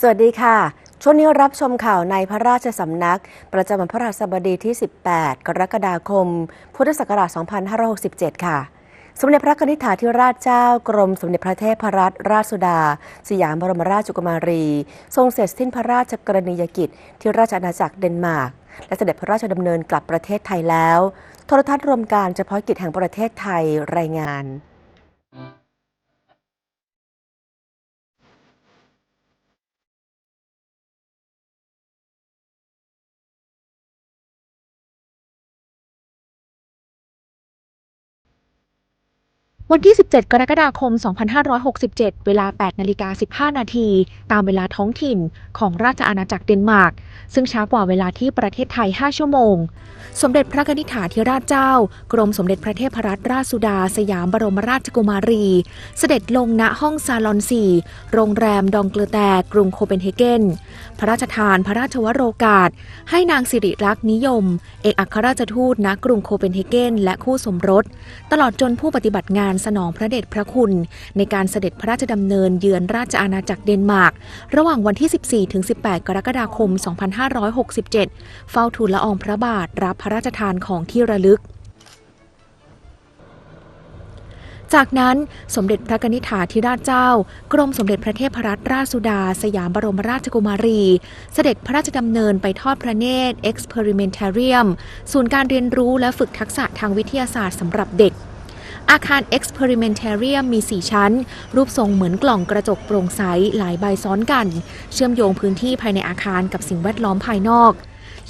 สวัสดีค่ะ ช่วงนี้รับชมข่าวในพระราชสำนัก ประจำวันพระราชบดีที่ 18 กรกฎาคม พุทธศักราช 2567 ค่ะ สมเด็จพระนิธิถาธิราชเจ้ากรมสมเด็จพระเทพรัตนราชสุดา สยามบรมราชกุมารี ทรงเสร็จสิ้นพระราชกรณียกิจ ที่ราชอาณาจักรเดนมาร์กและเสด็จพระราชดำเนินกลับประเทศไทยแล้ว โทรทัศน์รวมการเฉพาะกิจแห่งประเทศไทยรายงาน วันที่ 17 กรกฎาคม 2567 เวลา 8 นาฬิกา 15 นาที ตามเวลาท้องถิ่นของราชอาณาจักรเดนมาร์ก ซึ่งช้ากว่าเวลาที่ประเทศไทย 5 ชั่วโมง สมเด็จพระนิธิถาธิราชเจ้า กรมสมเด็จพระเทพรัตนราชสุดา สยามบรมราชกุมารี เสด็จลงณห้องซาลอน4โรงแรมดองเกลอแตกรุงโคเปนเฮเกน พระราชทานพระราชวโรกาส ให้นางสิริรักษ์นิยม เอกอัครราชทูตณกรุงโคเปนเฮเกนและคู่สมรส ตลอดจนผู้ปฏิบัติงานสนองพระเดชพระคุณ ในการเสด็จพระราชดำเนินเยือนราชอาณาจักรเดนมาร์ก ระหว่างวันที่ 14 ถึง 18 กรกฎาคม 2567 เฝ้าทูลละอองพระบาทรับพระราชทานของที่ระลึกจากนั้นสมเด็จพระนิธิถาธิราชเจ้า กรมสมเด็จพระเทพรัตนราชสุดา สยามบรมราชกุมารี เสด็จพระราชดำเนินไปทอดพระเนตร Experimentarium ศูนย์การเรียนรู้และฝึกทักษะทางวิทยาศาสตร์สำหรับเด็ก อาคาร Experimentarium มี 4 ชั้น รูปทรงเหมือนกล่องกระจกโปร่งใสหลายใบซ้อนกัน เชื่อมโยงพื้นที่ภายในอาคารกับสิ่งแวดล้อมภายนอก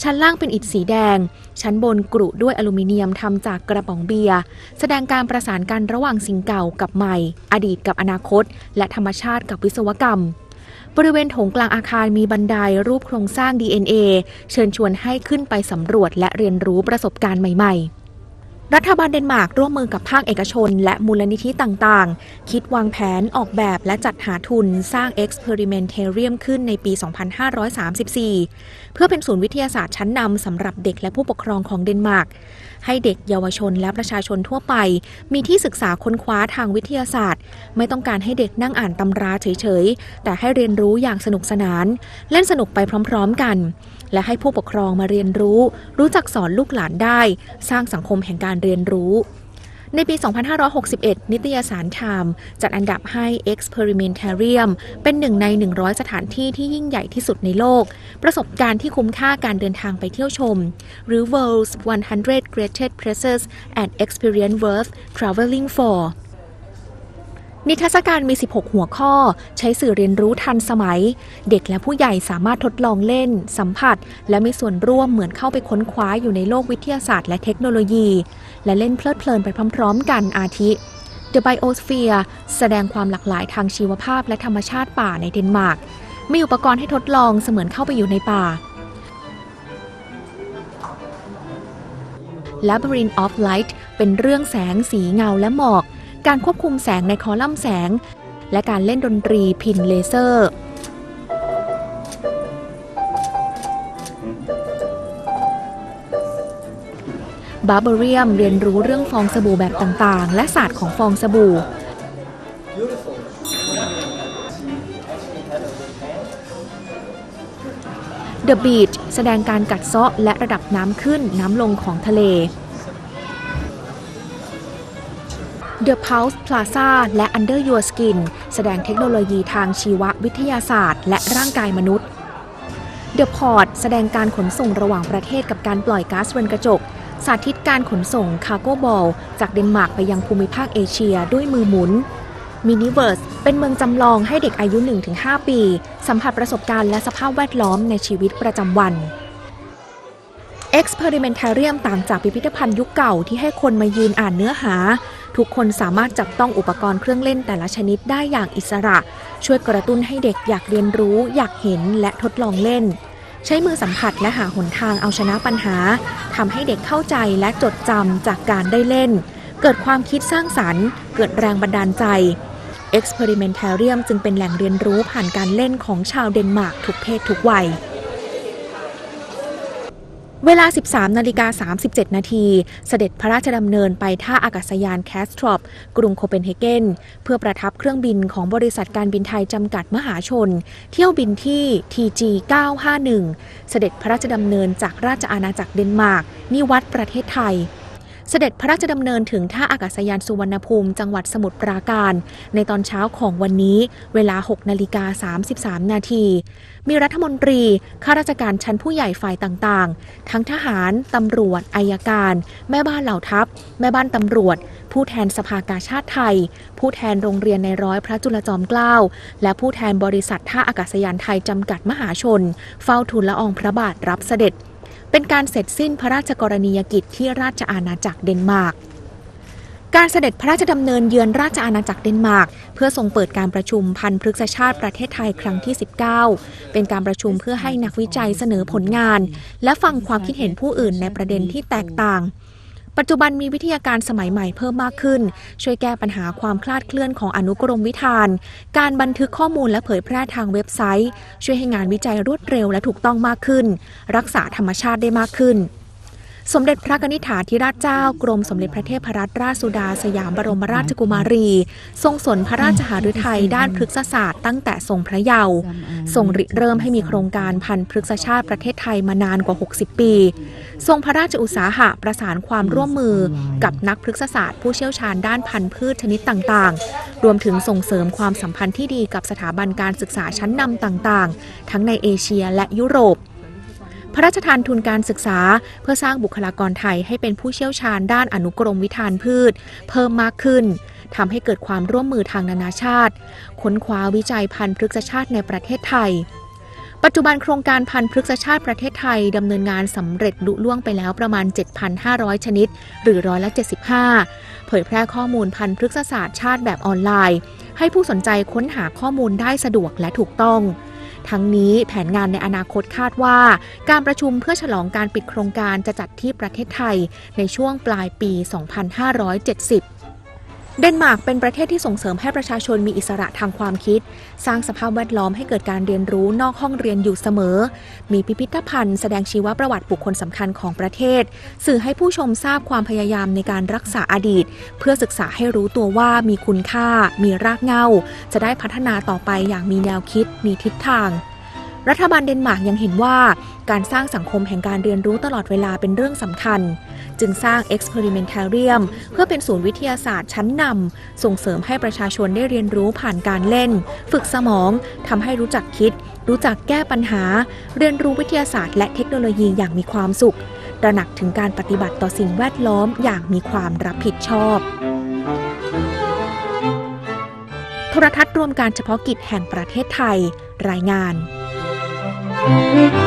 ชั้นล่างเป็นอิฐสีแดง ชั้นบนกรุด้วยอลูมิเนียมทำจากกระป๋องเบียร์แสดงการประสานกันระหว่างสิ่งเก่ากับใหม่ อดีตกับอนาคต และธรรมชาติกับวิศวกรรมบริเวณโถงกลางอาคารมีบันไดรูปโครงสร้าง DNA เชิญชวนให้ขึ้นไปสำรวจและเรียนรู้ประสบการณ์ใหม่ ๆ รัฐบาลเดนมาร์กร่วมมือกับภาคเอกชน และมูลนิธิต่างๆ คิดวางแผนออกแบบและจัดหาทุนสร้าง Experimentarium ขึ้นในปี 2534 เพื่อเป็นศูนย์วิทยาศาสตร์ชั้นนำสำหรับเด็กและผู้ปกครองของเดนมาร์ก ให้เด็กเยาวชนและประชาชนทั่วไป มีที่ศึกษาค้นคว้าทางวิทยาศาสตร์ ไม่ต้องการให้เด็กนั่งอ่านตำราเฉยๆ แต่ให้เรียนรู้อย่างสนุกสนาน เล่นสนุกไปพร้อม ๆ กัน และให้ผู้ปกครองมาเรียนรู้ รู้จักสอนลูกหลานได้ สร้างสังคมแห่งการเรียนรู้ ในปี 2561 นิตยสารไทม์จัดอันดับให้ Experimentarium เป็นหนึ่งใน 100 สถานที่ที่ยิ่งใหญ่ที่สุดในโลก ประสบการณ์ที่คุ้มค่าการเดินทางไปเที่ยวชม หรือ World's 100 Greatest Places and Experience Worth Traveling for นิทรรศการมี 16 หัวข้อ ใช้สื่อเรียนรู้ทันสมัย เด็กและผู้ใหญ่สามารถทดลองเล่น สัมผัส และมีส่วนร่วมเหมือนเข้าไปค้นคว้าอยู่ในโลกวิทยาศาสตร์และเทคโนโลยี และเล่นเพลิดเพลินไปพร้อมๆ กันอาทิ The Biosphere แสดงความหลากหลายทางชีวภาพและธรรมชาติป่าในเดนมาร์ก มีอุปกรณ์ให้ทดลองเสมือนเข้าไปอยู่ในป่า Labyrinth of Light เป็นเรื่องแสงสีเงาและหมอก การควบคุมแสงในคอลัมน์แสง และการเล่นดนตรีพินเลเซอร์บาร์เบเรียมเรียนรู้เรื่องฟองสบู่แบบต่างๆ และศาสตร์ของฟองสบู่ The Beach แสดงการกัดเซาะและระดับน้ำขึ้นน้ำลงของทะเล The Pulse Plaza และ Under Your Skin แสดงเทคโนโลยีทางชีววิทยาศาสตร์ และร่างกายมนุษย์ The Port แสดงการขนส่งระหว่างประเทศกับการปล่อยก๊าซเรือนกระจก สาธิตการขนส่งคาร์โกบอลจากเดนมาร์กไปยังภูมิภาคเอเชียด้วยมือหมุน Miniverse เป็นเมืองจำลองให้เด็กอายุ 1-5 ปี สัมผัสประสบการณ์และสภาพแวดล้อมในชีวิตประจำวัน Experimentarium ต่างจากพิพิธภัณฑ์ยุคเก่าที่ให้คนมายืนอ่านเนื้อหา ทุกคนสามารถจับต้องอุปกรณ์เครื่องเล่นแต่ละชนิดได้อย่างอิสระ ช่วยกระตุ้นให้เด็กอยากเรียนรู้ อยากเห็นและทดลองเล่น ใช้มือสัมผัสและหาหนทางเอาชนะปัญหาทำให้เด็กเข้าใจและจดจำจากการได้เล่น เกิดความคิดสร้างสรรค์ เกิดแรงบันดาลใจ Experimentarium จึงเป็นแหล่งเรียนรู้ผ่านการเล่นของชาวเดนมาร์กทุกเพศทุกวัย เวลา 13 นาฬิกา 37 นาที เสด็จพระราชดำเนินไปท่าอากาศยานแคสทรอปกรุงโคเปนเฮเกน เพื่อประทับเครื่องบินของบริษัทการบินไทยจำกัดมหาชน เที่ยวบินที่ TG 951 เสด็จพระราชดำเนินจากราชอาณาจักรเดนมาร์กนิวัตประเทศไทย เสด็จพระราชดำเนินถึงท่าอากาศยานสุวรรณภูมิ จังหวัดสมุทรปราการ ในตอนเช้าของวันนี้เวลา 6 นาฬิกา 33 นาที มีรัฐมนตรี ข้าราชการชั้นผู้ใหญ่ฝ่ายต่างๆ ทั้งทหาร ตำรวจ อายการ แม่บ้านเหล่าทัพ แม่บ้านตำรวจ ผู้แทนสภากาชาติไทย ผู้แทนโรงเรียนในร้อยพระจุลจอมเกล้า และผู้แทนบริษัทท่าอากาศยานไทยจำกัดมหาชน เฝ้าทูลละอองพระบาทรับเสด็จ เป็นการเสร็จสิ้นพระราชกรณียกิจที่ราชอาณาจักรเดนมาร์กการเสด็จพระราชดำเนินเยือนราชอาณาจักรเดนมาร์กเพื่อทรงเปิดการประชุมพันธุ์พฤกษชาติประเทศไทยครั้งที่ 19 เป็นการประชุมเพื่อให้นักวิจัยเสนอผลงาน และฟังความคิดเห็นผู้อื่นในประเด็นที่แตกต่าง ปัจจุบันมีวิทยาการสมัยใหม่เพิ่มมากขึ้น ช่วยแก้ปัญหาความคลาดเคลื่อนของอนุกรมวิธาน การบันทึกข้อมูลและเผยแพร่ทางเว็บไซต์ ช่วยให้งานวิจัยรวดเร็วและถูกต้องมากขึ้น รักษาธรรมชาติได้มากขึ้น สมเด็จพระนิษฐาธิราชเจ้ากรมสมเด็จพระเทพรัตนราชสุดาสยามบรมราชกุมารี ทรงสนพระราชหฤทัยด้านพฤกษศาสตร์ตั้งแต่ทรงพระเยาว์ทรงริเริ่มให้มีโครงการพันธุ์พฤกษชาติประเทศไทยมานานกว่า 60 ปี ทรงพระราชอุตสาหะประสานความร่วมมือกับนักพฤกษศาสตร์ผู้เชี่ยวชาญด้านพันธุ์พืชชนิดต่างๆ รวมถึงส่งเสริมความสัมพันธ์ที่ดีกับสถาบันการศึกษาชั้นนำต่างๆ ทั้งในเอเชียและยุโรป พระราชทานทุนการศึกษา เพื่อสร้างบุคลากรไทยให้เป็นผู้เชี่ยวชาญด้านอนุกรมวิธานพืช เพิ่มมากขึ้นทำให้เกิดความร่วมมือทางนานาชาติ ค้นคว้าวิจัยพันธุ์พฤกษชาติในประเทศไทย ปัจจุบันโครงการพันธุ์พฤกษชาติประเทศไทยดำเนินงานสำเร็จลุล่วงไปแล้วประมาณ 7,500 ชนิด หรือร้อยละ 75 เผยแพร่ข้อมูลพันธุ์พฤกษศาสตร์ชาติแบบออนไลน์ ให้ผู้สนใจค้นหาข้อมูลได้สะดวกและถูกต้อง ทั้งนี้แผนงานในอนาคตคาดว่า การประชุมเพื่อฉลองการปิดโครงการจะจัดที่ประเทศไทยในช่วงปลายปี 2570 เดนมาร์กเป็นประเทศที่ส่งเสริมให้ประชาชนมีอิสระทางความคิด สร้างสภาพแวดล้อมให้เกิดการเรียนรู้นอกห้องเรียนอยู่เสมอ มีพิพิธภัณฑ์แสดงชีวประวัติบุคคลสำคัญของประเทศ สื่อให้ผู้ชมทราบความพยายามในการรักษาอดีต เพื่อศึกษาให้รู้ตัวว่ามีคุณค่า มีรากเหง้า จะได้พัฒนาต่อไปอย่างมีแนวคิด มีทิศทาง รัฐบาลเดนมาร์กยังเห็นว่าการสร้างสังคมแห่งการเรียนรู้ตลอดเวลาเป็นเรื่องสำคัญ จึงสร้าง Experimentarium เพื่อเป็นศูนย์วิทยาศาสตร์ชั้นนำส่งเสริมให้ประชาชนได้เรียนรู้ผ่านการเล่น ฝึกสมองทำให้รู้จักคิด รู้จักแก้ปัญหา เรียนรู้วิทยาศาสตร์และเทคโนโลยีอย่างมีความสุขตระหนักถึงการปฏิบัติต่อสิ่งแวดล้อมอย่างมีความรับผิดชอบโทรทัศน์รวมการเฉพาะกิจแห่งประเทศไทย รายงาน Música